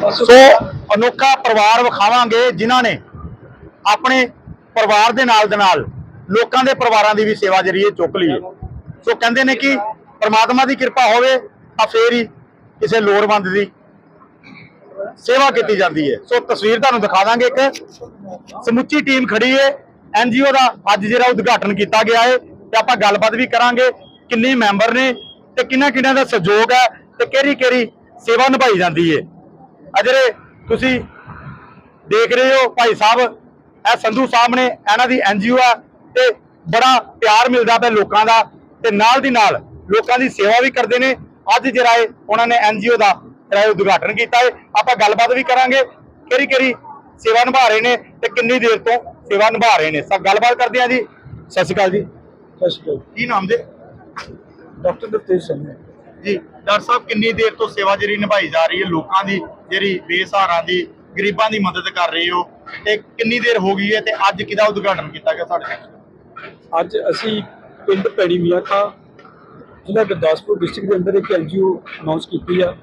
ਸੋ ਅਨੋਖਾ ਪਰਿਵਾਰ ਵਿਖਾਵਾਂਗੇ ਜਿਨ੍ਹਾਂ ਨੇ ਆਪਣੇ ਪਰਿਵਾਰ ਦੇ ਨਾਲ ਦੇ ਨਾਲ ਲੋਕਾਂ ਦੇ ਪਰਿਵਾਰਾਂ ਦੀ ਵੀ ਸੇਵਾ ਜਿਹੜੀ ਇਹ ਚੁੱਕ ਲਈ ਸੋ ਕਹਿੰਦੇ ਨੇ ਕਿ ਪ੍ਰਮਾਤਮਾ ਦੀ ਕਿਰਪਾ ਹੋਵੇ ਤਾਂ ਫੇਰ ਹੀ ਕਿਸੇ ਲੋੜਵੰਦ ਦੀ ਸੇਵਾ ਕੀਤੀ ਜਾਂਦੀ ਹੈ। ਸੋ ਤਸਵੀਰ ਤੁਹਾਨੂੰ ਦਿਖਾ ਦਾਂਗੇ ਇੱਕ ਸਮੁੱਚੀ ਟੀਮ ਖੜੀ ਹੈ। ਐਨਜੀਓ ਦਾ ਅੱਜ ਜਿਹੜਾ ਉਦਘਾਟਨ ਕੀਤਾ ਗਿਆ ਹੈ ਤੇ ਆਪਾਂ ਗੱਲਬਾਤ ਵੀ ਕਰਾਂਗੇ ਕਿੰਨੇ ਮੈਂਬਰ ਨੇ ਤੇ ਕਿੰਨਾ ਕਿੰਨਾ ਦਾ ਸਹਿਯੋਗ ਹੈ ਤੇ ਕਿਹੜੀ ਕਿਹੜੀ ਸੇਵਾ ਨਿਭਾਈ ਜਾਂਦੀ ਹੈ। ਜਿਹੜੇ ਤੁਸੀਂ ਦੇਖ ਰਹੇ ਹੋ ਭਾਈ ਸਾਹਿਬ ਇਹ ਸੰਧੂ ਸਾਹਿਬ ਨੇ ਇਹਨਾਂ ਦੀ ਐਨਜੀਓ ਆ ਤੇ ਬੜਾ ਪਿਆਰ ਮਿਲਦਾ ਪਿਆ ਲੋਕਾਂ ਦਾ ਤੇ ਨਾਲ ਦੀ ਨਾਲ ਲੋਕਾਂ ਦੀ ਸੇਵਾ ਵੀ ਕਰਦੇ ਨੇ। ਅੱਜ ਜਿਹੜਾ ਇਹ ਉਹਨਾਂ ਨੇ ਐਨਜੀਓ ਦਾ ਜਿਹੜਾ ਉਦਘਾਟਨ ਕੀਤਾ ਹੈ ਆਪਾਂ ਗੱਲਬਾਤ ਵੀ ਕਰਾਂਗੇ ਕਿਹੜੀ ਕਿਹੜੀ ਸੇਵਾ ਨਿਭਾ ਰਹੇ ਨੇ ਤੇ ਕਿੰਨੀ ਦੇਰ ਤੋਂ ਸੇਵਾ ਨਿਭਾ ਰਹੇ ਨੇ। ਸਭ ਗੱਲਬਾਤ ਕਰਦੇ ਹਾਂ ਜੀ। ਸਤਿ ਸ਼੍ਰੀ ਅਕਾਲ ਜੀ। ਸਤਿ ਸ਼੍ਰੀ ਅਕਾਲ। ਕੀ ਨਾਮ ਦੇ ਡਾਕਟਰ ਦਵਤੇਜ ਸਿੰਘ ਜੀ, ਡਾਕਟਰ ਸਾਹਿਬ, ਕਿੰਨੀ ਦੇਰ ਤੋਂ ਸੇਵਾ ਜਿਹੜੀ ਨਿਭਾਈ ਜਾ ਰਹੀ ਹੈ ਲੋਕਾਂ ਦੀ, ਜਿਹੜੀ ਬੇਸਹਾਰਾ ਦੀ, ਗਰੀਬਾਂ ਦੀ ਮਦਦ ਕਰ ਰਹੇ ਹੋ ਤੇ ਕਿੰਨੀ ਦੇਰ ਹੋ ਗਈ ਹੈ ਤੇ ਅੱਜ ਕਿਹਦਾ ਉਦਘਾਟਨ ਕੀਤਾ ਗਿਆ ਸਾਡੇ ਅੱਜ ਅਸੀਂ ਪਿੰਡ ਪੈੜੀ ਮਿਆਖਾ ਖਾਂ, ਜ਼ਿਲ੍ਹਾ ਗੁਰਦਾਸਪੁਰ ਡਿਸਟ੍ਰਿਕਟ ਦੇ ਅੰਦਰ ਇੱਕ ਐਨਜੀਓ ਅਨਾਉਂਸ ਕੀਤੀ ਆ,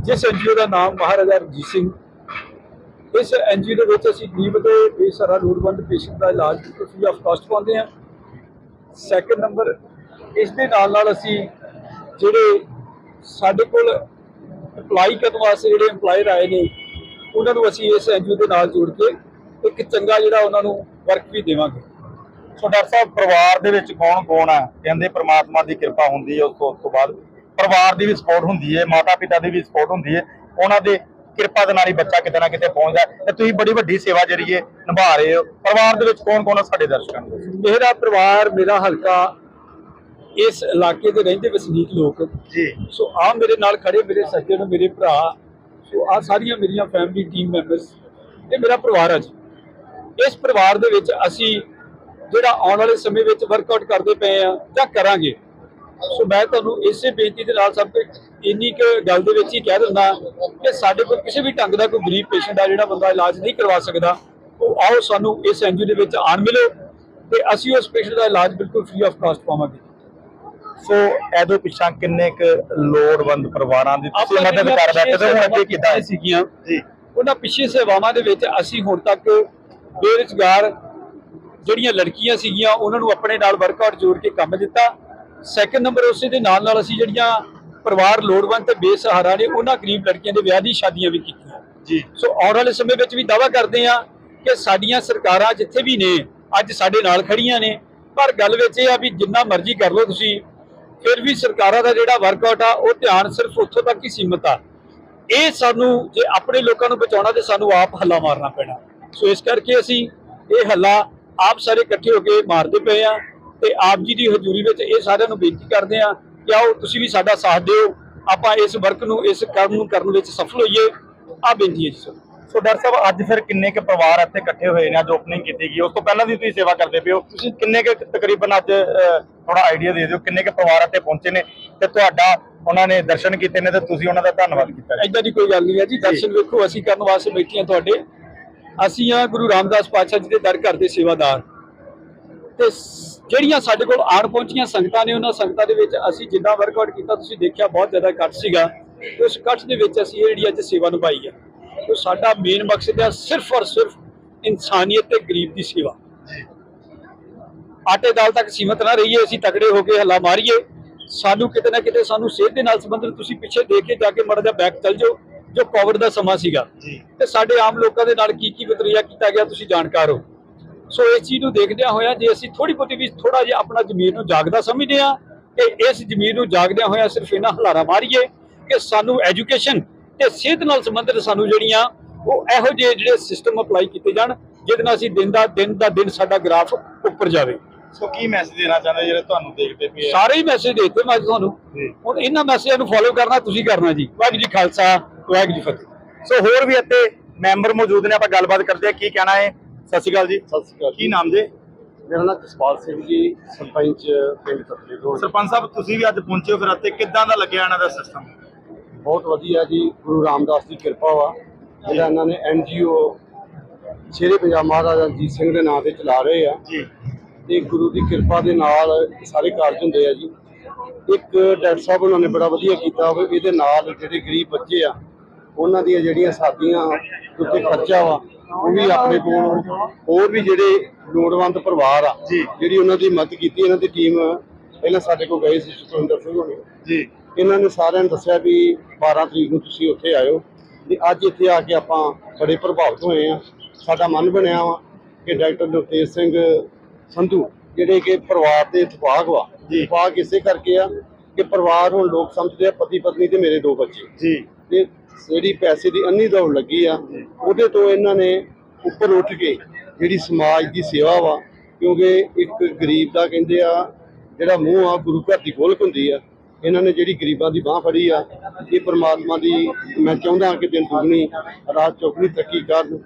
ਜਿਸ ਐਨਜੀਓ ਦਾ ਨਾਮ ਮਹਾਰਾਜਾ ਰਣਜੀਤ ਸਿੰਘ। ਇਸ ਐਨਜੀਓ ਦੇ ਵਿੱਚ ਅਸੀਂ ਗਰੀਬ ਤੇ ਬੇਸਹਾਰਾ ਲੋੜਵੰਦ ਪੇਸ਼ੈਂਟ ਦਾ ਇਲਾਜ ਫ੍ਰੀ ਆਫ ਕਾਸਟ ਪਾਉਂਦੇ ਆ ਸੈਕੰਡ ਨੰਬਰ ਇਸ ਦੇ ਨਾਲ ਨਾਲ ਅਸੀਂ ਜਿਹੜੇ ਸਾਡੇ ਕੋਲ ਅਪਲਾਈ ਕਰਨ ਵਾਸਤੇ ਜਿਹੜੇ EMPLOYER ਆਏ ਨੇ ਉਹਨਾਂ ਨੂੰ ਅਸੀਂ ਇਸ ਐਨਜੀਓ ਦੇ ਨਾਲ ਜੋੜ ਕੇ ਇੱਕ ਚੰਗਾ ਜਿਹੜਾ ਉਹਨਾਂ ਨੂੰ ਵਰਕ ਵੀ ਦੇਵਾਂਗੇ। ਸੋ ਡਾਕਟਰ ਸਾਹਿਬ ਪਰਿਵਾਰ ਦੇ ਵਿੱਚ ਕੌਣ ਕੌਣ ਹੈ ਕਹਿੰਦੇ ਪ੍ਰਮਾਤਮਾ ਦੀ ਕਿਰਪਾ ਹੁੰਦੀ ਹੈ ਉਸ ਤੋਂ ਉਸ ਤੋਂ ਬਾਅਦ ਪਰਿਵਾਰ ਦੀ ਵੀ ਸਪੋਰਟ ਹੁੰਦੀ ਹੈ ਮਾਤਾ ਪਿਤਾ ਦੀ ਵੀ ਸਪੋਰਟ ਹੁੰਦੀ ਹੈ। ਉਹਨਾਂ ਦੇ ਕਿਰਪਾ ਦੇ ਨਾਲ ਹੀ ਬੱਚਾ ਕਿਤੇ ਨਾ ਕਿਤੇ ਪਹੁੰਚਦਾ ਤੇ ਤੁਸੀਂ ਬੜੀ ਵੱਡੀ ਸੇਵਾ ਹੈ ਨਿਭਾ ਰਹੇ ਹੋ। ਪਰਿਵਾਰ ਦੇ ਵਿੱਚ ਕੌਣ ਕੌਣ ਹੈ ਸਾਡੇ ਦਰਸ਼ਕਾਂ ਨੂੰ? ਮੇਰਾ ਪਰਿਵਾਰ ਮੇਰਾ ਹਲਕਾ ਇਸ ਇਲਾਕੇ ਦੇ ਰਹਿੰਦੇ ਵਸਨੀਕ ਲੋਕ। ਜੀ। ਸੋ ਆ ਮੇਰੇ ਨਾਲ ਖੜੇ ਮੇਰੇ ਸੱਜਣ ਮੇਰੇ ਭਰਾ। ਸੋ ਆ ਸਾਰੀਆਂ ਮੇਰੀਆਂ ਫੈਮਿਲੀ ਟੀਮ ਮੈਂਬਰਸ ਇਹ ਮੇਰਾ ਪਰਿਵਾਰ ਹੈ ਜੀ। ਇਸ ਪਰਿਵਾਰ ਦੇ ਵਿੱਚ ਅਸੀਂ ਜਿਹੜਾ ਆਉਣ ਵਾਲੇ ਸਮੇਂ ਵਿੱਚ ਵਰਕਆਊਟ ਕਰਦੇ ਪਏ ਆ ਜਾਂ ਕਰਾਂਗੇ। ਸੋ ਮੈਂ ਤੁਹਾਨੂੰ ਇਸੇ ਬੇਨਤੀ ਦੇ ਨਾਲ ਸਭ ਤੋਂ ਇੰਨੀ ਕੁ ਗੱਲ ਦੇ ਵਿੱਚ ਹੀ ਕਹਿ ਦਿੰਦਾ ਕਿ ਸਾਡੇ ਕੋਲ ਕਿਸੇ ਵੀ ਢੰਗ ਦਾ ਕੋਈ ਗਰੀਬ ਪੇਸ਼ੈਂਟ ਆ ਜਿਹੜਾ ਬੰਦਾ ਇਲਾਜ ਨਹੀਂ ਕਰਵਾ ਸਕਦਾ ਉਹ ਆਓ ਸਾਨੂੰ ਇਸ ਐਨਜੀਓ ਦੇ ਵਿੱਚ ਆਣ ਮਿਲੋ ਤੇ ਅਸੀਂ ਉਸ ਪੇਸ਼ੈਂਟ ਦਾ ਇਲਾਜ ਬਿਲਕੁਲ ਫ੍ਰੀ ਆਫ ਕਾਸਟ ਪਾਵਾਂਗੇ। ਸੋ ਇਹਦੇ ਪਿੱਛਾਂ ਕਿੰਨੇ ਕੁ ਲੋੜਵੰਦ ਪਰਿਵਾਰਾਂ ਦੀ ਤੁਸੀਂ ਮਦਦ ਕਰ ਬੈਠੇ ਤੇ ਹੁਣ ਅੱਗੇ ਕਿੱਦਾਂ? ਸੀਗੀਆਂ ਜੀ। ਉਹਨਾਂ ਪਿੱਛੇ ਸੇਵਾਵਾਂ ਦੇ ਵਿੱਚ ਅਸੀਂ ਹੁਣ ਤੱਕ ਬੇਰੁਜ਼ਗਾਰ ਜਿਹੜੀਆਂ ਲੜਕੀਆਂ ਸੀਗੀਆਂ ਉਹਨਾਂ ਨੂੰ ਆਪਣੇ ਨਾਲ ਵਰਕਆਊਟ ਜੋੜ ਕੇ ਕੰਮ ਦਿੱਤਾ। ਸੈਕੰਡ ਨੰਬਰ ਉਸੇ ਦੇ ਨਾਲ ਨਾਲ ਅਸੀਂ ਜਿਹੜੀਆਂ ਪਰਿਵਾਰ ਲੋੜਵੰਦ ਤੇ ਬੇਸਹਾਰਾ ਨੇ ਉਹਨਾਂ ਗਰੀਬ ਲੜਕੀਆਂ ਦੇ ਵਿਆਹ ਦੀ ਸ਼ਾਦੀਆਂ ਵੀ ਕੀਤੀਆਂ। ਜੀ। ਸੋ ਆਉਣ ਵਾਲੇ ਸਮੇਂ ਵਿੱਚ ਵੀ ਦਾਵਾ ਕਰਦੇ ਆ ਕਿ ਸਾਡੀਆਂ ਸਰਕਾਰਾਂ ਜਿੱਥੇ ਵੀ ਨੇ ਅੱਜ ਸਾਡੇ ਨਾਲ ਖੜੀਆਂ ਨੇ। ਪਰ ਗੱਲ ਵਿੱਚ ਇਹ ਆ ਵੀ ਜਿੰਨਾ ਮਰਜ਼ੀ ਕਰ ਲਓ ਤੁਸੀਂ ਫਿਰ ਵੀ ਸਰਕਾਰਾਂ ਦਾ ਜਿਹੜਾ ਵਰਕਆਊਟ ਆ, ਉਹ ਧਿਆਨ ਸਿਰਫ ਉੱਥੋਂ ਤੱਕ ਹੀ ਸੀਮਤ ਆ। ਇਹ ਸਾਨੂੰ, ਜੇ ਆਪਣੇ ਲੋਕਾਂ ਨੂੰ ਬਚਾਉਣਾ ਤੇ ਸਾਨੂੰ ਆਪ ਹੱਲਾ ਮਾਰਨਾ ਪੈਣਾ। ਸੋ ਇਸ ਕਰਕੇ ਅਸੀਂ ਇਹ ਹੱਲਾ ਆਪ ਸਾਰੇ ਇਕੱਠੇ ਹੋ ਕੇ ਮਾਰਦੇ ਪਏ ਆ ਤੇ ਆਪ ਜੀ ਦੀ ਹਜ਼ੂਰੀ ਵਿੱਚ ਇਹ ਸਾਰਿਆਂ ਨੂੰ ਬੇਨਤੀ ਕਰਦੇ ਆ ਕਿ ਆਓ ਤੁਸੀਂ ਵੀ ਸਾਡਾ ਸਾਥ ਦਿਓ। ਆਪਾਂ ਇਸ ਵਰਕ ਨੂੰ, ਇਸ ਕੰਮ ਨੂੰ ਕਰਨ ਵਿੱਚ ਸਫਲ ਹੋਈਏ। ਆ ਬੇਨਤੀ ਹੈ ਜੀ, ਸਰ। ਸੋ ਡਾਕਟਰ ਸਾਹਿਬ ਅੱਜ ਫਿਰ ਕਿੰਨੇ ਕੁ ਪਰਿਵਾਰ ਇੱਥੇ ਇਕੱਠੇ ਹੋਏ ਨੇ ਅੱਜ ਓਪਨਿੰਗ ਕੀਤੀ ਗਈ ਉਸ ਤੋਂ ਪਹਿਲਾਂ ਦੀ ਤੁਸੀਂ ਸੇਵਾ ਕਰਦੇ ਪਿਓ ਤੁਸੀਂ ਕਿੰਨੇ ਕੁ ਤਕਰੀਬਨ ਅੱਜ ਥੋੜਾ ਆਈਡੀਆ ਦੇ ਦਿਓ ਕਿੰਨੇ ਕੁ ਪਰਿਵਾਰ ਇੱਥੇ ਪਹੁੰਚੇ ਨੇ ਤੇ ਤੁਹਾਡਾ ਉਹਨਾਂ ਨੇ ਦਰਸ਼ਨ ਕੀਤੇ ਨੇ ਤੇ ਤੁਸੀਂ ਉਹਨਾਂ ਦਾ ਧੰਨਵਾਦ ਕੀਤਾ। ਐਦਾਂ ਦੀ ਕੋਈ ਗੱਲ ਨਹੀਂ ਹੈ ਜੀ ਦਰਸ਼ਨ ਵੇਖੋ ਅਸੀਂ ਕਰਨ ਵਾਸਤੇ ਬੈਠੇ ਹਾਂ ਤੁਹਾਡੇ। ਅਸੀਂ ਆ ਗੁਰੂ ਰਾਮਦਾਸ ਪਾਤਸ਼ਾਹ ਜੀ ਦੇ ਦਰ ਘਰ ਦੇ ਸੇਵਾਦਾਰ। ਤੇ ਜਿਹੜੀਆਂ ਸਾਡੇ ਕੋਲ ਆਣ ਪਹੁੰਚੀਆਂ ਸੰਗਤਾਂ ਨੇ ਉਹਨਾਂ ਸੰਗਤਾਂ ਦੇ ਵਿੱਚ ਅਸੀਂ ਜਿੰਨਾ ਵਰਕਆਊਟ ਕੀਤਾ ਤੁਸੀਂ ਦੇਖਿਆ ਬਹੁਤ ਜ਼ਿਆਦਾ ਇਕੱਠ ਸੀਗਾ। ਉਸ ਇਕੱਠ ਦੇ ਵਿੱਚ ਅਸੀਂ ਇਹ ਜਿਹੜੀ ਅੱਜ ਸੇਵਾ ਨਿਭਾਈ ਹੈ। ਤੇ ਸਾਡਾ ਮੇਨ ਮਕਸਦ ਹੈ ਸਿਰਫ ਔਰ ਸਿਰਫ ਇਨਸਾਨੀਅਤ ਤੇ ਗਰੀਬ ਦੀ ਸੇਵਾ। ਆਟੇ ਦਾਲ ਤੱਕ ਸੀਮਤ ਨਾ ਰਹੀਏ ਅਸੀਂ ਤਕੜੇ ਹੋ ਕੇ ਹੱਲਾ ਮਾਰੀਏ। ਸਾਨੂੰ ਕਿਤੇ ਨਾ ਕਿਤੇ ਸਾਨੂੰ ਸਿਹਤ ਦੇ ਨਾਲ ਸੰਬੰਧਿਤ ਤੁਸੀਂ ਪਿੱਛੇ ਦੇਖ ਕੇ ਜਾ ਕੇ ਮੜਾ ਜਾ ਬੈਕ ਚੱਲ ਜਾਓ ਜੋ ਕੋਵਿਡ ਦਾ ਸਮਾਂ ਸੀਗਾ। ਤੇ ਸਾਡੇ ਆਮ ਲੋਕਾਂ ਦੇ ਨਾਲ ਕੀ ਕੀ ਵਤਰੀਆ ਕੀਤਾ ਗਿਆ ਤੁਸੀਂ ਜਾਣਕਾਰ ਹੋ। ਸੋ ਇਸ ਚੀਜ਼ ਨੂੰ ਦੇਖਦਿਆਂ ਹੋਇਆਂ ਜੇ ਅਸੀਂ ਥੋੜੀ ਬਹੁਤੀ ਵੀ ਥੋੜਾ ਜਿਹਾ ਆਪਣਾ ਜ਼ਮੀਰ ਨੂੰ ਜਾਗਦਾ ਸਮਝਦੇ ਆ ਤੇ ਇਸ ਜ਼ਮੀਰ ਨੂੰ ਜਾਗਦਿਆਂ ਹੋਇਆਂ ਸਿਰਫ ਇਹਨਾਂ ਹਲਾਰਾ ਮਾਰੀਏ ਕਿ ਸਾਨੂੰ ਐਜੂਕੇਸ਼ਨ ਤੇ ਸਿਹਤ ਨਾਲ ਸੰਬੰਧਿਤ ਸਾਨੂੰ ਜਿਹੜੀਆਂ ਉਹ ਇਹੋ ਜਿਹੇ ਜਿਹੜੇ ਸਿਸਟਮ ਅਪਲਾਈ ਕੀਤੇ ਜਾਣ ਜਿਹਦੇ ਨਾਲ ਅਸੀਂ ਦਿਨ ਦਾ ਦਿਨ ਦਾ ਦਿਨ ਸਾਡਾ ਗ੍ਰਾਫ ਉੱਪਰ ਜਾਵੇ। ਸੋ ਕੀ ਮੈਸੇਜ ਦੇਣਾ ਚਾਹੁੰਦੇ ਜਿਹੜੇ ਤੁਹਾਨੂੰ ਦੇਖਦੇ ਪਏ? ਸਾਰੇ ਹੀ ਮੈਸੇਜ ਦਿੱਤੇ ਮੈਂ ਤੁਹਾਨੂੰ। ਹੁਣ ਇਹਨਾਂ ਮੈਸੇਜਾਂ ਨੂੰ ਫੋਲੋ ਕਰਨਾ ਤੁਸੀਂ ਕਰਨਾ ਜੀ। ਵਾਹਿਗੁਰੂ ਜੀ ਖਾਲਸਾ ਵਾਹਿਗੁਰੂ ਜੀ ਫਤਿਹ। ਸੋ ਹੋਰ ਵੀ ਇੱਥੇ ਮੈਂਬਰ ਮੌਜੂਦ ਨੇ ਆਪਾਂ ਗੱਲਬਾਤ ਕਰਦੇ ਆ ਕੀ ਕਹਿਣਾ ਹੈ? ਸਤਿ ਸ਼੍ਰੀ ਅਕਾਲ ਜੀ। ਸਤਿ ਸ਼੍ਰੀ ਅਕਾਲ ਕੀ ਨਾਮ ਜੀ? ਮੇਰਾ ਨਾਮ ਜਸਪਾਲ ਸਿੰਘ ਜੀ ਸਰਪੰਚ ਪਿੰਡ ਤਤਲੇ ਤੋਂ। ਸਰਪੰਚ ਸਾਹਿਬ ਤੁਸੀਂ ਵੀ ਅੱਜ ਪਹੁੰਚੇ ਹੋ ਫਿਰ ਇੱਥੇ ਕਿੱਦਾਂ ਦਾ ਲੱਗਿਆ ਇਹਨਾਂ ਦਾ ਸਿਸਟਮ ਬਹੁਤ ਵਧੀਆ ਜੀ ਗੁਰੂ ਰਾਮਦਾਸ ਦੀ ਕਿਰਪਾ ਵਾ ਜਿਹੜਾ ਇਹਨਾਂ ਨੇ ਐਨਜੀਓ ਸ਼ੇਰੇ ਪੰਜਾਬ ਮਹਾਰਾਜਾ ਰਣਜੀਤ ਸਿੰਘ ਦੇ ਨਾਂ ਤੇ ਚਲਾ ਰਹੇ ਆ। ਜੀ। ਤੇ ਗੁਰੂ ਦੀ ਕਿਰਪਾ ਦੇ ਨਾਲ ਸਾਰੇ ਕਾਰਜ ਹੁੰਦੇ ਆ ਜੀ। ਇੱਕ ਡਾਕਟਰ ਸਾਹਿਬ ਉਹਨਾਂ ਨੇ ਬੜਾ ਵਧੀਆ ਕੀਤਾ ਹੋਵੇ ਇਹਦੇ ਨਾਲ ਜਿਹੜੇ ਗਰੀਬ ਬੱਚੇ ਆ ਉਹਨਾਂ ਦੀਆਂ ਜਿਹੜੀਆਂ ਸਾਡੀਆਂ ਉੱਤੇ ਖਰਚਾ ਵਾ ਉਹ ਵੀ ਆਪਣੇ ਕੋਲ ਹੋਰ ਵੀ ਜਿਹੜੇ ਲੋੜਵੰਦ ਪਰਿਵਾਰ ਆ ਜੀ। ਜਿਹੜੀ ਉਹਨਾਂ ਦੀ ਮਦਦ ਕੀਤੀ ਇਹਨਾਂ ਦੀ ਟੀਮ ਪਹਿਲਾਂ ਸਾਡੇ ਕੋਲ ਗਏ ਸੀ ਸੁਖਵਿੰਦਰ ਸਿੰਘ ਹੋਣੀ। ਜੀ। ਇਹਨਾਂ ਨੇ ਸਾਰਿਆਂ ਨੂੰ ਦੱਸਿਆ ਵੀ 12 ਤਰੀਕ ਨੂੰ ਤੁਸੀਂ ਉੱਥੇ ਆਇਓ। ਤੇ ਅੱਜ ਇੱਥੇ ਆ ਕੇ ਆਪਾਂ ਬੜੇ ਪ੍ਰਭਾਵਿਤ ਹੋਏ ਆ ਸਾਡਾ ਮਨ ਬਣਿਆ ਵਾ ਕਿ ਡਾਕਟਰ ਨਵਤੇਜ ਸਿੰਘ ਸੰਧੂ ਜਿਹੜੇ ਕਿ ਪਰਿਵਾਰ ਦੇ ਇਤਫਾਕ ਵਾ। ਇਤਫਾਕ ਇਸੇ ਕਰਕੇ ਆ ਕਿ ਪਰਿਵਾਰ ਹੁਣ ਲੋਕ ਸਮਝਦੇ ਆ ਪਤੀ ਪਤਨੀ ਤੇ ਮੇਰੇ ਦੋ ਬੱਚੇ। ਜੀ। ਤੇ ਜਿਹੜੀ ਪੈਸੇ ਦੀ ਅੰਨੀ ਦੌੜ ਲੱਗੀ ਆ ਉਹਦੇ ਤੋਂ ਇਹਨਾਂ ਨੇ ਉੱਪਰ ਉੱਠ ਕੇ ਜਿਹੜੀ ਸਮਾਜ ਦੀ ਸੇਵਾ ਵਾ ਕਿਉਂਕਿ ਇੱਕ ਗਰੀਬ ਦਾ ਕਹਿੰਦੇ ਆ ਜਿਹੜਾ ਮੂੰਹ ਆ ਗੁਰੂ ਘਰ ਦੀ ਗੋਲਕ ਹੁੰਦੀ ਆ ਇਹਨਾਂ ਨੇ ਜਿਹੜੀ ਗਰੀਬਾਂ ਦੀ ਬਾਹ ਫੜੀ ਆ, ਇਹ ਪ੍ਰਮਾਤਮਾ ਦੀ ਮੈਂ ਚਾਹੁੰਦਾ ਕਿ ਦਿਨ ਦੁਗਣੀ, ਰਾਤ ਚੌਗਣੀ ਤਰੱਕੀ ਕਰਨ।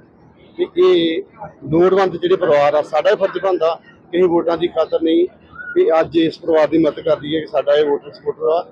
ਤੇ ਇਹ ਲੋੜਵੰਦ ਜਿਹੜੇ ਪਰਿਵਾਰ ਆ, ਸਾਡਾ ਹੀ ਫਰਜ਼ ਬਣਦਾ ਕਿ ਅਸੀਂ ਵੋਟਾਂ ਦੀ ਖਾਤਰ ਨਹੀਂ। ਕਿ ਅੱਜ ਇਸ ਪਰਿਵਾਰ ਦੀ ਮਦਦ ਕਰਦੀ ਹੈ ਕਿ ਸਾਡਾ ਇਹ ਵੋਟਰ ਸਪੋਰਟਰ ਆ,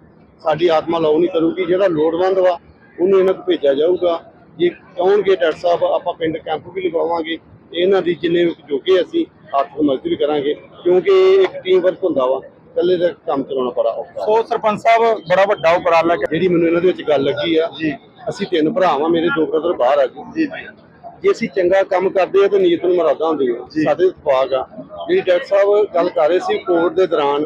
ਸਾਡੀ ਆਤਮਾ ਲਾਉ ਨਹੀਂ ਕਰੂਗੀ, ਜਿਹੜਾ ਲੋੜਵੰਦ ਵਾ, ਉਹਨੂੰ ਇਹਨਾਂ ਨੂੰ ਭੇਜਿਆ ਜਾਊਗਾ। ਜੇ ਕਹੋਗੇ ਡਾਕਟਰ ਸਾਹਿਬ, ਆਪਾਂ ਪਿੰਡ ਕੈਂਪ ਵੀ ਲਗਾਵਾਂਗੇ ਤੇ ਇਹਨਾਂ ਦੀ ਜਿੰਨੇ ਜੋਗੇ ਅਸੀਂ ਆਰਥਿਕ ਮਦਦ ਵੀ ਕਰਾਂਗੇ, ਕਿਉਂਕਿ ਇਹ ਇੱਕ ਟੀਮ ਵਰਕ ਹੁੰਦਾ ਵਾ। ਇਕੱਲੇ ਦਾ ਕੰਮ ਚਲਾਉਣਾ ਬੜਾ ਔਖਾ ਸੋ ਸਰਪੰਚ ਸਾਹਿਬ ਬੜਾ ਵੱਡਾ ਉਪਰਾਲਾ ਜਿਹੜੀ ਮੈਨੂੰ ਇਹਨਾਂ ਦੇ ਵਿੱਚ ਗੱਲ ਲੱਗੀ ਆ ਜੀ। ਅਸੀਂ ਤਿੰਨ ਭਰਾ ਵਾਂ ਮੇਰੇ ਦੋ ਬ੍ਰਦਰ ਬਾਹਰ ਆ ਜੀ ਜੀ। ਅਸੀਂ ਚੰਗਾ ਕੰਮ ਕਰਦੇ ਆ ਤਾਂ ਨੀਅਤ ਨੂੰ ਮਰਾਦਾ ਹੁੰਦੀ ਆ ਜੀ। ਸਾਡੇ ਇਤਫਾਕ ਆ। ਜਿਹੜੀ ਡਾਕਟਰ ਸਾਹਿਬ ਗੱਲ ਕਰ ਰਹੇ ਸੀ ਕੋਵਿਡ ਦੇ ਦੌਰਾਨ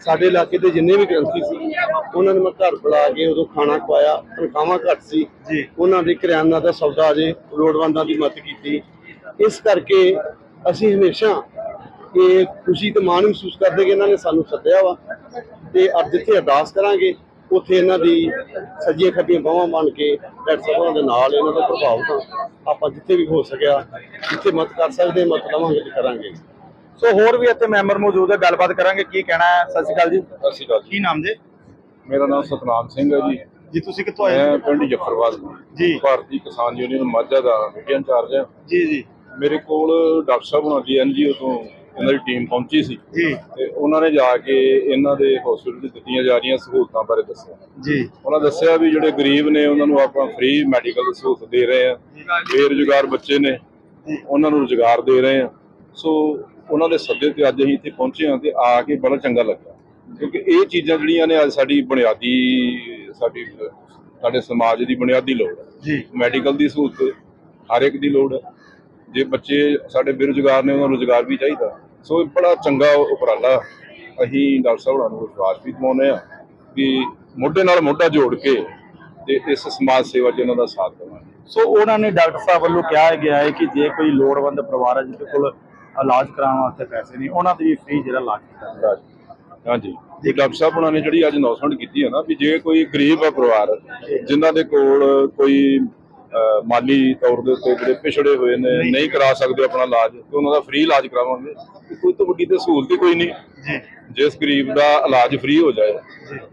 ਸਾਡੇ ਇਲਾਕੇ ਦੇ ਜਿੰਨੇ ਵੀ ਗ੍ਰੰਥੀ ਸੀ ਉਹਨਾਂ ਨੂੰ ਮੈਂ ਘਰ ਬੁਲਾ ਕੇ ਉਦੋਂ ਖਾਣਾ ਖਵਾਇਆ ਤਨਖਾਹਾਂ ਘੱਟ ਸੀ। ਉਹਨਾਂ ਦੇ ਕਰਿਆਨਾ ਦਾ ਸੌਦਾ ਜੇ ਲੋੜਵੰਦਾਂ ਦੀ ਮਦਦ ਕੀਤੀ। ਇਸ ਕਰਕੇ ਅਸੀਂ ਹਮੇਸ਼ਾ ਇਹ ਖੁਸ਼ੀ ਤੇ ਮਾਣ ਮਹਿਸੂਸ ਕਰਦੇ ਕਿ ਇਹਨਾਂ ਨੇ ਸਾਨੂੰ ਸੱਦਿਆ ਵਾ ਤੇ ਅੱਜ ਜਿੱਥੇ ਅਰਦਾਸ ਕਰਾਂਗੇ ਉੱਥੇ ਇਹਨਾਂ ਦੀ ਸੱਜੀਆਂ ਖੱਬੀਆਂ ਬਾਹਾਂ ਬਣ ਕੇ ਡਾਕਟਰ ਸਾਹਿਬਾਂ ਦੇ ਨਾਲ ਇਹਨਾਂ ਦਾ ਪ੍ਰਭਾਵ ਤਾਂ ਆਪਾਂ ਜਿੱਥੇ ਵੀ ਹੋ ਸਕਿਆ ਜਿੱਥੇ ਮਦਦ ਕਰ ਸਕਦੇ ਮਦਦ ਲਵਾਂਗੇ ਤੇ ਕਰਾਂਗੇ। ਸੋ ਹੋਰ ਵੀ ਇੱਥੇ ਮੈਂਬਰ ਮੌਜੂਦ ਹੈ ਗੱਲਬਾਤ ਕਰਾਂਗੇ ਕੀ ਕਹਿਣਾ ਹੈ? ਸਤਿ ਸ਼੍ਰੀ ਅਕਾਲ ਜੀ। ਸਤਿ ਸ਼੍ਰੀ ਅਕਾਲ ਕੀ ਨਾਮ ਜੀ? ਮੇਰਾ ਨਾਮ ਸਤਨਾਮ ਸਿੰਘ ਹੈ ਜੀ। ਜੀ ਤੁਸੀਂ ਕਿੱਥੋਂ ਆਏ ਮੈਂ? ਪਿੰਡ ਜੱਫਰਵਾਲ। ਜੀ। ਭਾਰਤੀ ਕਿਸਾਨ ਯੂਨੀਅਨ ਮਾਝਾ ਦਾ ਮੀਡੀਆ ਇੰਚਾਰਜ ਹਾਂ। ਜੀ ਜੀ। ਮੇਰੇ ਕੋਲ ਡਾਕਟਰ ਸਾਹਿਬ ਹੁਣਾਂ ਦੀ ਐਨਜੀਓ ਤੋਂ ਇਹਨਾਂ ਦੀ ਟੀਮ ਪਹੁੰਚੀ ਸੀ। ਜੀ। ਤੇ ਉਹਨਾਂ ਨੇ ਜਾ ਕੇ ਇਹਨਾਂ ਦੇ ਹਸਪੀਟਲ 'ਚ ਦਿੱਤੀਆਂ ਜਾ ਰਹੀਆਂ ਸਹੂਲਤਾਂ ਬਾਰੇ ਦੱਸਿਆ। ਜੀ। ਉਹਨਾਂ ਦੱਸਿਆ ਵੀ ਜਿਹੜੇ ਗਰੀਬ ਨੇ ਉਹਨਾਂ ਨੂੰ ਆਪਾਂ ਫ੍ਰੀ ਮੈਡੀਕਲ ਸਹੂਲਤ ਦੇ ਰਹੇ ਆ ਬੇਰੁਜ਼ਗਾਰ ਬੱਚੇ ਨੇ ਉਹਨਾਂ ਨੂੰ ਰੁਜ਼ਗਾਰ ਦੇ ਰਹੇ ਆ ਸੋ ਉਹਨਾਂ ਦੇ ਸੱਦੇ ਤੇ ਅੱਜ ਅਸੀਂ ਇੱਥੇ ਪਹੁੰਚੇ ਹਾਂ ਤੇ ਆ ਕੇ ਬੜਾ ਚੰਗਾ ਲੱਗਾ। ਕਿਉਂਕਿ ਇਹ ਚੀਜ਼ਾਂ ਜਿਹੜੀਆਂ ਨੇ ਅੱਜ ਸਾਡੀ ਬੁਨਿਆਦੀ ਸਾਡੀ ਸਾਡੇ ਸਮਾਜ ਦੀ ਬੁਨਿਆਦੀ ਲੋੜ ਹੈ। ਜੀ। ਮੈਡੀਕਲ ਦੀ ਸਹੂਲਤ ਹਰ ਇੱਕ ਦੀ ਲੋੜ ਹੈ। ਜੇ ਬੱਚੇ ਸਾਡੇ ਬੇਰੁਜ਼ਗਾਰ ਨੇ ਉਹਨਾਂ ਨੂੰ ਰੁਜ਼ਗਾਰ ਵੀ ਚਾਹੀਦਾ। ਸੋ ਇਹ ਬੜਾ ਚੰਗਾ ਉਪਰਾਲਾ। ਅਸੀਂ ਡਾਕਟਰ ਸਾਹਿਬ ਨੂੰ ਵਿਸ਼ਵਾਸ ਵੀ ਦਿਵਾਉਂਦੇ ਆ ਕਿ ਮੋਢੇ ਨਾਲ ਮੋਢਾ ਜੋੜ ਕੇ ਤੇ ਇਸ ਸਮਾਜ ਸੇਵਾ 'ਚ ਇਹਨਾਂ ਦਾ ਸਾਥ ਦੇਵਾਂਗੇ। ਸੋ ਉਹਨਾਂ ਨੇ ਡਾਕਟਰ ਸਾਹਿਬ ਵੱਲੋਂ ਕਿਹਾ ਗਿਆ ਹੈ ਕਿ ਜੇ ਕੋਈ ਲੋੜਵੰਦ ਪਰਿਵਾਰ ਹੈ ਜਿਹਦੇ ਕੋਲ ਇਲਾਜ ਕਰਾਉਣ ਵਾਸਤੇ ਪੈਸੇ ਨਹੀਂ ਉਹਨਾਂ ਦੀ ਵੀ ਫ੍ਰੀ ਜਿਹੜਾ ਇਲਾਜ ਕੀਤਾ ਜਾਵੇ। ਹਾਂਜੀ। ਤੇ ਡਾਕਟਰ ਸਾਹਿਬ ਉਹਨਾਂ ਨੇ ਜਿਹੜੀ ਅੱਜ ਅਨਾਉਂਸਮੈਂਟ ਕੀਤੀ ਹੈ ਨਾ ਵੀ ਜੇ ਕੋਈ ਗਰੀਬ ਆ ਪਰਿਵਾਰ ਜਿਨ੍ਹਾਂ ਦੇ ਕੋਲ ਕੋਈ ਮਾਲੀ ਤੌਰ ਦੇ ਉੱਤੇ ਜਿਹੜੇ ਪਿਛੜੇ ਹੋਏ ਨੇ ਨਹੀਂ। ਕਰਾ ਸਕਦੇ ਆਪਣਾ ਇਲਾਜ ਤੇ ਉਹਨਾਂ ਦਾ ਫ੍ਰੀ ਇਲਾਜ ਕਰਾਵਾਂਗੇ। ਕੋਈ ਤੋਂ ਵੱਡੀ ਤੇ ਸਹੂਲਤ ਹੀ ਕੋਈ ਨਹੀਂ। ਜੀ। ਜਿਸ ਗਰੀਬ ਦਾ ਇਲਾਜ ਫ੍ਰੀ ਹੋ ਜਾਏ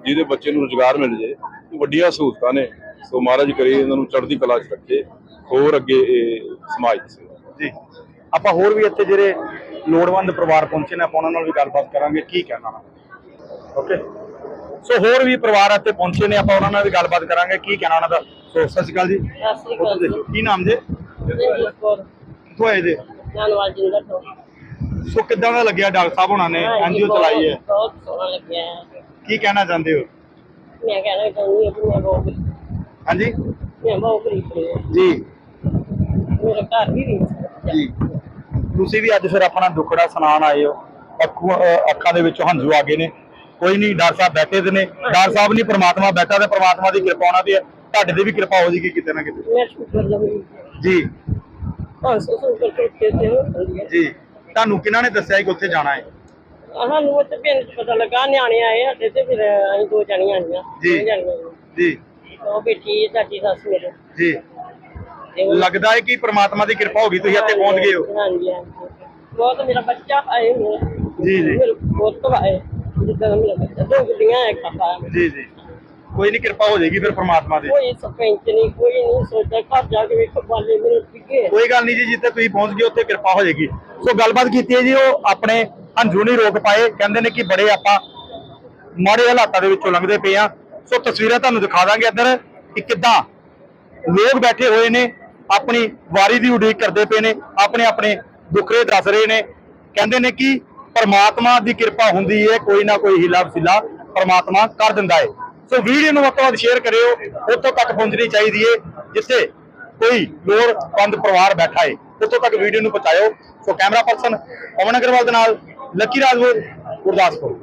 ਜਿਹਦੇ ਬੱਚੇ ਨੂੰ ਰੁਜ਼ਗਾਰ ਮਿਲ ਜਾਏ ਵੱਡੀਆਂ ਸਹੂਲਤਾਂ ਨੇ। ਸੋ ਮਹਾਰਾਜ ਕਰੇ ਇਹਨਾਂ ਨੂੰ ਚੜ੍ਹਦੀ ਕਲਾ 'ਚ ਰੱਖੇ ਹੋਰ ਅੱਗੇ ਇਹ ਸਮਾਜ ਦੀ ਸੇਵਾ ਜੀ। ਆਪਾਂ ਹੋਰ ਵੀ ਇੱਥੇ ਜਿਹੜੇ ਲੋੜਵੰਦ ਪਰਿਵਾਰ ਪਹੁੰਚੇ ਨੇ ਆਪਾਂ ਉਹਨਾਂ ਨਾਲ ਵੀ ਗੱਲਬਾਤ ਕਰਾਂਗੇ। ਕੀ ਕਹਿਣਾ? ਓਕੇ। ਸੋ ਹੋਰ ਵੀ ਪਰਿਵਾਰ ਇੱਥੇ ਪਹੁੰਚੇ ਨੇ ਆਪਾਂ ਉਹਨਾਂ ਨਾਲ ਵੀ ਗੱਲਬਾਤ ਕਰਾਂਗੇ। ਕੀ ਕਹਿਣਾ ਉਹਨਾਂ ਦਾ? ਸੋ ਸਤਿ ਸ਼੍ਰੀ ਅਕਾਲ ਜੀ। ਉੱਧਰ ਦੇਖੋ ਕੀ ਨਾਮ ਜੇ? ਕਿੱਥੋਂ ਆਏ ਜੇ? ਧੰਨਵਾਦ ਜਿੰਦਰ ਤੋਂ ਸੋ ਕਿੱਦਾਂ ਦਾ ਲੱਗਿਆ ਡਾਕਟਰ ਸਾਹਿਬ ਉਹਨਾਂ ਨੇ? ਐਨਜੀਓ ਚਲਾਈ ਹੈ। ਬਹੁਤ ਸੋਹਣਾ ਲੱਗਿਆ ਹੈ। ਕੀ ਕਹਿਣਾ ਚਾਹੁੰਦੇ ਹੋ? ਮੈਂ ਕਹਿਣਾ ਚਾਹੁੰਦੀ ਹਾਂ ਕਿ ਮੈਂ ਬਹੁਤ ਹਾਂਜੀ? ਮੈਂ ਬਹੁਤ ਗਰੀਬ ਹਾਂ। ਜੀ। ਮੇਰਾ ਘਰ ਵੀ ਨਹੀਂ ਜੀ। ਤੁਸੀਂ ਵੀ ਅੱਜ ਫਿਰ ਆਪਣਾ ਦੁੱਖੜਾ ਸੁਣਾਉਣ ਆਏ ਹੋ। ਅੱਖਾਂ ਦੇ ਵਿੱਚੋਂ ਹੰਝੂ ਆ ਗਏ ਨੇ। ਕੋਈ ਨਹੀਂ ਡਾਕਟਰ ਸਾਹਿਬ ਬੈਠੇ ਦੇ ਨੇ। ਡਾਕਟਰ ਸਾਹਿਬ ਨਹੀਂ ਪ੍ਰਮਾਤਮਾ ਬੈਠਾ ਤੇ ਪ੍ਰਮਾਤਮਾ ਦੀ ਕਿਰਪਾ ਉਹਨਾਂ ਤੇ ਹੈ। ਤੁਹਾਡੇ ਤੇ ਵੀ ਕਿਰਪਾ ਹੋ ਜੇਗੀ ਕਿਤੇ ਨਾ ਕਿਤੇ। ਜੀ। ਜੀ। ਤੁਹਾਨੂੰ ਕਿਹਨਾਂ ਨੇ ਦੱਸਿਆ ਕਿ ਉੱਥੇ ਜਾਣਾ ਹੈ? ਆਹਾਂ ਨੂੰ ਤੇ ਪਿੰਡ ਚ ਪਤਾ ਲੱਗਾ ਨਿਆਣੇ ਆਏ ਸਾਡੇ ਤੇ ਫਿਰ ਅਸੀਂ ਦੋ ਜਣੀਆਂ ਆਈਆਂ। ਜੀ। ਦੋ ਜਣੀਆਂ ਆਈਆਂ। ਜੀ। ਉਹ ਬੇਟੀ ਸਾਡੀ ਸੱਸ ਮੇਰੇ। ਜੀ। ਤੇ ਉਹ- ਲੱਗਦਾ ਹੈ ਕਿ ਪ੍ਰਮਾਤਮਾ ਦੀ ਕਿਰਪਾ ਹੋ ਗਈ ਤੁਸੀਂ ਇੱਥੇ ਪਹੁੰਚ ਗਏ ਹੋ। ਹਾਂਜੀ ਹਾਂਜੀ ਬਹੁਤ ਮੇਰਾ ਬੱਚਾ ਆਏ ਹੋਏ ਆ। ਜੀ, ਜੀ। ਮੇਰੇ ਪੁੱਤ ਆਏ। ਜਿੱਦਾਂ ਮੇਰਾ ਬੱਚਾ ਦੋ ਗੁੱਡੀਆਂ ਇੱਕ ਕਾਕਾ। ਹੈ। ਜੀ ਜੀ। ਕੋਈ ਨਹੀਂ ਕਿਰਪਾ ਹੋ ਜਾਏਗੀ ਫਿਰ ਪ੍ਰਮਾਤਮਾ ਦੀ। ਕੋਈ ਸਰਪੰਚ ਨਹੀਂ ਕੋਈ ਨਹੀਂ ਸੋਚਦਾ ਘਰ ਜਾ ਕੇ ਵੇਖੋ ਬਾਲੇ ਮੇਰੇ ਟਿੱਕੇ ਕੋਈ ਗੱਲ ਨਹੀਂ ਜੀ ਜਿੱਥੇ ਤੁਸੀਂ ਪਹੁੰਚ ਗਏ ਉੱਥੇ ਕਿਰਪਾ ਹੋ ਜਾਏਗੀ। ਸੋ ਗੱਲਬਾਤ ਕੀਤੀ ਹੈ ਜੀ ਉਹ ਆਪਣੇ ਹੰਝੂ ਨਹੀਂ ਰੋਕ ਪਾਏ ਕਹਿੰਦੇ ਨੇ ਕਿ ਬੜੇ ਆਪਾਂ ਮਾੜੇ ਹਾਲਾਤਾਂ ਦੇ ਵਿੱਚੋਂ ਲੰਘਦੇ ਪਏ ਆ ਸੋ ਤਸਵੀਰਾਂ ਤੁਹਾਨੂੰ ਦਿਖਾ ਦਾਂਗੇ ਇੱਧਰ ਕਿ ਕਿੱਦਾਂ ਲੋਕ ਬੈਠੇ ਹੋਏ ਨੇ ਆਪਣੀ ਵਾਰੀ ਦੀ ਉਡੀਕ ਕਰਦੇ ਪਏ ਨੇ ਆਪਣੇ ਆਪਣੇ ਦੁੱਖਰੇ ਦੱਸ ਰਹੇ ਨੇ। ਕਹਿੰਦੇ ਨੇ ਕਿ ਪਰਮਾਤਮਾ ਦੀ ਕਿਰਪਾ ਹੁੰਦੀ ਹੈ ਕੋਈ ਨਾ ਕੋਈ ਹੀਲਾ ਵਸੀਲਾ ਪਰਮਾਤਮਾ ਕਰ ਦਿੰਦਾ ਹੈ ਸੋ ਵੀਡੀਓ ਨੂੰ ਵੱਧ ਤੋਂ ਵੱਧ ਸ਼ੇਅਰ ਕਰਿਓ, ਉੱਥੋਂ ਤੱਕ ਪਹੁੰਚਣੀ ਚਾਹੀਦੀ ਹੈ ਜਿੱਥੇ ਕੋਈ ਲੋੜਵੰਦ ਪਰਿਵਾਰ ਬੈਠਾ ਹੈ ਉੱਥੋਂ ਤੱਕ ਵੀਡੀਓ ਨੂੰ ਪਹੁੰਚਾਇਓ। So camera person Pawan Agarwal ਦੇ ਨਾਲ, ਲੱਕੀ ਰਾਜਪੂਤ, ਗੁਰਦਾਸਪੁਰ।